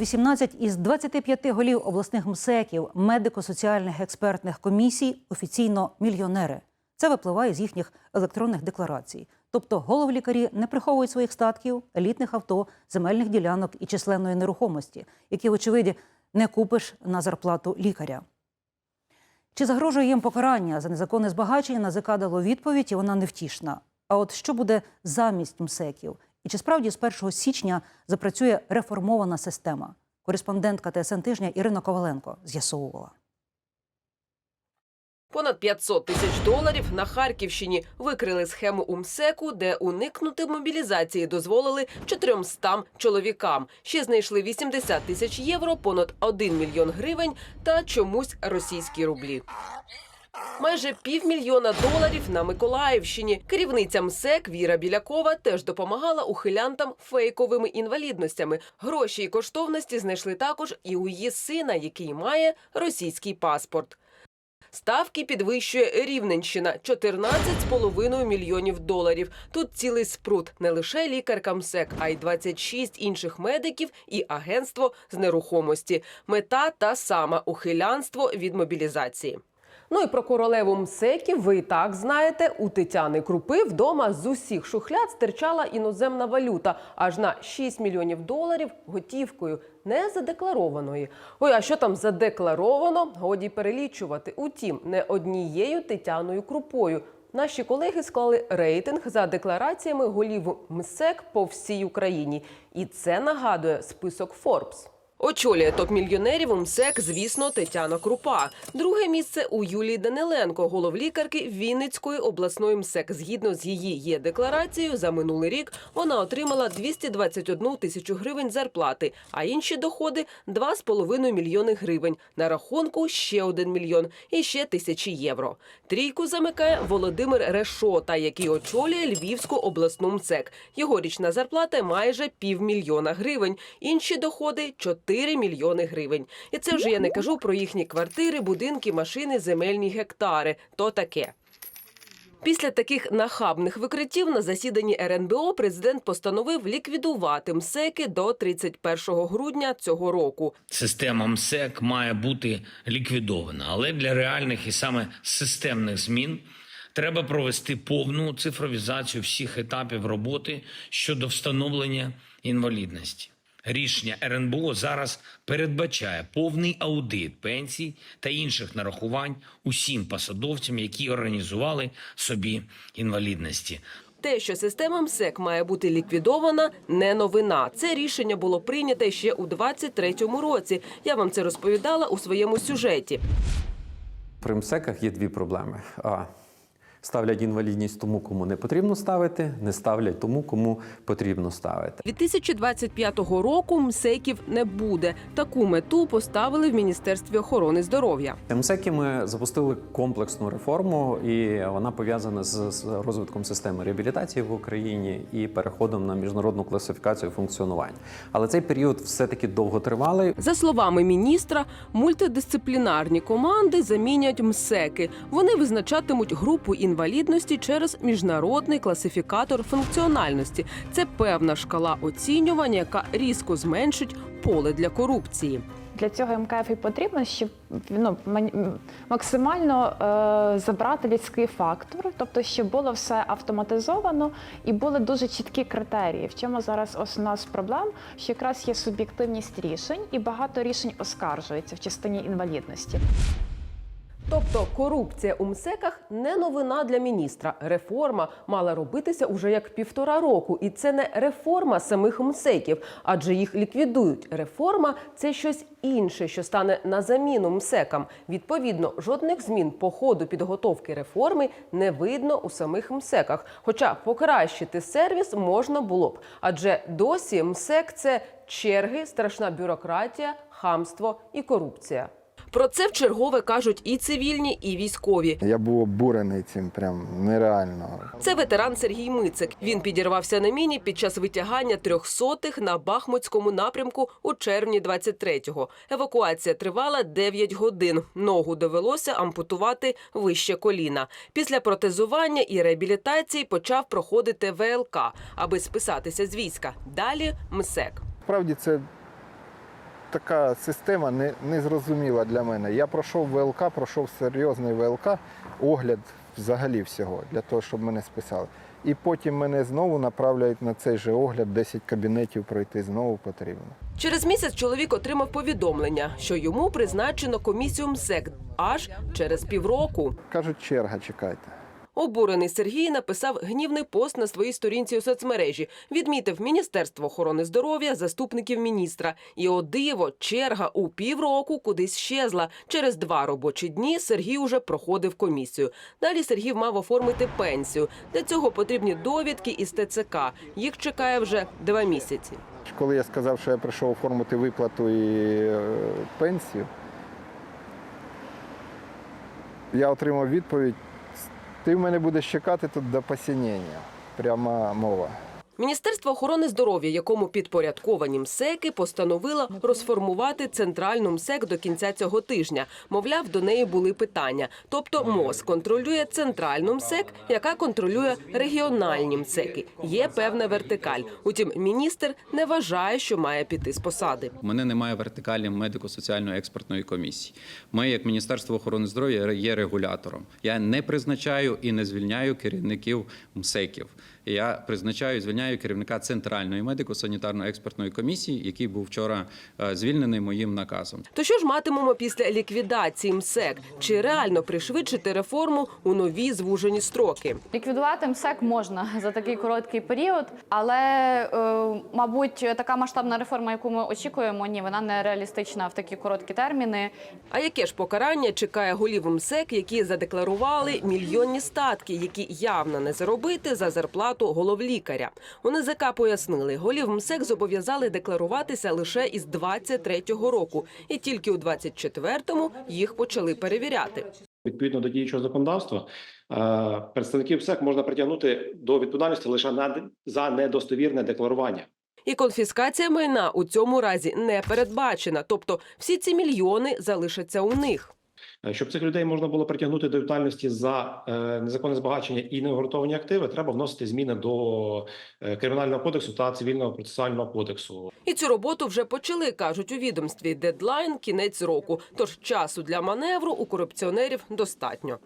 18 із 25 голів обласних МСЕКів, медико-соціальних експертних комісій офіційно мільйонери. Це випливає з їхніх електронних декларацій. Тобто головлікарі не приховують своїх статків, елітних авто, земельних ділянок і численної нерухомості, які, вочевидь, не купиш на зарплату лікаря. Чи загрожує їм покарання за незаконне збагачення? НАЗК дало відповідь, і вона невтішна. А от що буде замість МСЕКів? І чи справді з 1 січня запрацює реформована система? Кореспондентка ТСН тижня Ірина Коваленко з'ясовувала. Понад 500 тисяч доларів на Харківщині викрили схему УМСЕКу, де уникнути мобілізації дозволили 400 чоловікам. Ще знайшли 80 тисяч євро, понад 1 мільйон гривень та чомусь російські рублі. Майже півмільйона доларів на Миколаївщині. Керівниця МСЕК Віра Білякова теж допомагала ухилянтам фейковими інвалідностями. Гроші і коштовності знайшли також і у її сина, який має російський паспорт. Ставки підвищує Рівненщина 14,5 мільйонів доларів. Тут цілий спрут не лише лікарка МСЕК, а й 26 інших медиків і агентство з нерухомості. Мета та сама ухилянство від мобілізації. Ну і про королеву МСЕКів ви і так знаєте. У Тетяни Крупи вдома з усіх шухляд стирчала іноземна валюта аж на 6 мільйонів доларів готівкою, не задекларованої. Ой, а що там задекларовано? Годі перелічувати. Утім, не однією Тетяною Крупою. Наші колеги склали рейтинг за деклараціями голів МСЕК по всій Україні. І це нагадує список Форбс. Очолює топ-мільйонерів у МСЕК, звісно, Тетяна Крупа. Друге місце у Юлії Даниленко, головлікарки Вінницької обласної МСЕК. Згідно з її є декларацією, за минулий рік вона отримала 221 тисячу гривень зарплати, а інші доходи 2,5 мільйони гривень. На рахунку ще 1 мільйон і ще тисячі євро. Трійку замикає Володимир Решота, який очолює Львівську обласну МСЕК. Його річна зарплата майже півмільйона гривень. Інші доходи 4 мільйони гривень. І це вже я не кажу про їхні квартири, будинки, машини, земельні гектари. То таке. Після таких нахабних викриттів на засіданні РНБО президент постановив ліквідувати МСЕКи до 31 грудня цього року. Система МСЕК має бути ліквідована, але для реальних і саме системних змін треба провести повну цифровізацію всіх етапів роботи щодо встановлення інвалідності. Рішення РНБО зараз передбачає повний аудит пенсій та інших нарахувань усім посадовцям, які організували собі інвалідності. Те, що система МСЕК має бути ліквідована, не новина. Це рішення було прийнято ще у 23-му році. Я вам це розповідала у своєму сюжеті. При МСЕКах є дві проблеми. А ставлять інвалідність тому, кому не потрібно ставити, не ставлять тому, кому потрібно ставити. 2025 року МСЕКів не буде. Таку мету поставили в Міністерстві охорони здоров'я. МСЕКи ми запустили комплексну реформу, і вона пов'язана з, розвитком системи реабілітації в Україні і переходом на міжнародну класифікацію функціонування. Але цей період все-таки довготривалий. За словами міністра, мультидисциплінарні команди замінять МСЕКи. Вони визначатимуть групу інвалідності через міжнародний класифікатор функціональності. Це певна шкала оцінювання, яка різко зменшить поле для корупції. Для цього МКФ і потрібно, щоб ну, максимально е, забрати людський фактор, тобто, щоб було все автоматизовано і були дуже чіткі критерії. В чому зараз основна з проблем, що якраз є суб'єктивність рішень, і багато рішень оскаржується в частині інвалідності. Тобто корупція у МСЕКах не новина для міністра. Реформа мала робитися уже як півтора року, і це не реформа самих МСЕКів, адже їх ліквідують. Реформа це щось інше, що стане на заміну МСЕКам. Відповідно, жодних змін по ходу підготовки реформи не видно у самих МСЕКах. Хоча покращити сервіс можна було б, адже досі МСЕК це черги, страшна бюрократія, хамство і корупція. Про це вчергове кажуть і цивільні, і військові. Я був обурений цим прям нереально. Це ветеран Сергій Мицик. Він підірвався на міні під час витягання трьохсотих на Бахмутському напрямку у червні 23-го. Евакуація тривала 9 годин. Ногу довелося ампутувати вище коліна. Після протезування і реабілітації почав проходити ВЛК, аби списатися з війська. Далі МСЕК. Справді це така система не, не зрозуміла для мене. Я пройшов ВЛК, пройшов серйозний ВЛК, огляд взагалі всього, для того, щоб мене списали. І потім мене знову направляють на цей же огляд, 10 кабінетів пройти знову потрібно. Через місяць чоловік отримав повідомлення, що йому призначено комісію МСЕК аж через півроку. Кажуть, черга, чекайте. Обурений Сергій написав гнівний пост на своїй сторінці у соцмережі, відмітив Міністерство охорони здоров'я, заступників міністра. І о диво, черга у півроку кудись щезла. Через два робочі дні Сергій уже проходив комісію. Далі Сергій мав оформити пенсію. Для цього потрібні довідки із ТЦК. Їх чекає вже два місяці. Коли я сказав, що я прийшов оформити виплату і е, пенсію, я отримав відповідь: ти в мене будеш чекати тут до посінення. Пряма мова. Міністерство охорони здоров'я, якому підпорядковані МСЕКи, постановило розформувати центральну МСЕК до кінця цього тижня. Мовляв, до неї були питання. Тобто МОЗ контролює центральну МСЕК, яка контролює регіональні МСЕКи. Є певна вертикаль. Утім, міністр не вважає, що має піти з посади. У мене немає вертикалі медико-соціальної експертної комісії. Ми, як Міністерство охорони здоров'я, є регулятором. Я не призначаю і не звільняю керівників МСЕКів. Я призначаю і звільняю керівника центральної медико-санітарної експертної комісії, який був вчора е, звільнений моїм наказом. То що ж матимемо після ліквідації МСЕК? Чи реально пришвидшити реформу у нові звужені строки? Ліквідувати МСЕК можна за такий короткий період, але, е, мабуть, така масштабна реформа, яку ми очікуємо, ні, вона не реалістична в такі короткі терміни. А яке ж покарання чекає голів МСЕК, які задекларували мільйонні статки, які явно не заробити за зарплату головлікаря? У НЗК пояснили, голів МСЕК зобов'язали декларуватися лише із 23-го року, і тільки у 24-му їх почали перевіряти. Відповідно до діючого законодавства, е, представників МСЕК можна притягнути до відповідальності лише за недостовірне декларування. І конфіскація майна у цьому разі не передбачена, тобто всі ці мільйони залишаться у них. Е, Щоб цих людей можна було притягнути до відповідальності за е, незаконне збагачення і негуртовані активи, треба вносити зміни до е, кримінального кодексу та цивільного процесуального кодексу. І цю роботу вже почали, кажуть у відомстві. Дедлайн кінець року. Тож часу для маневру у корупціонерів достатньо.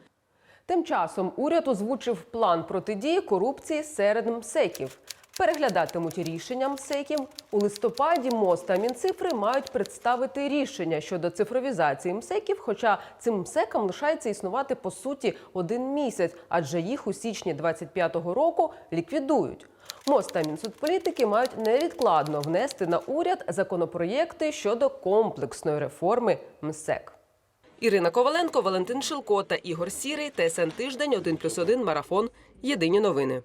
Тим часом уряд озвучив план протидії корупції серед МСЕКів. Переглядатимуть рішення МСЕКів. У листопаді МОЗ та Мінцифри мають представити рішення щодо цифровізації МСЕКів, хоча цим МСЕКам лишається існувати по суті один місяць, адже їх у січні 25-го року ліквідують. МОЗ та Мінсоцполітики мають невідкладно внести на уряд законопроєкти щодо комплексної реформи МСЕК. Ірина Коваленко, Валентин Шилко та Ігор Сірий. ТСН Тиждень 1+,1 Марафон. Єдині новини.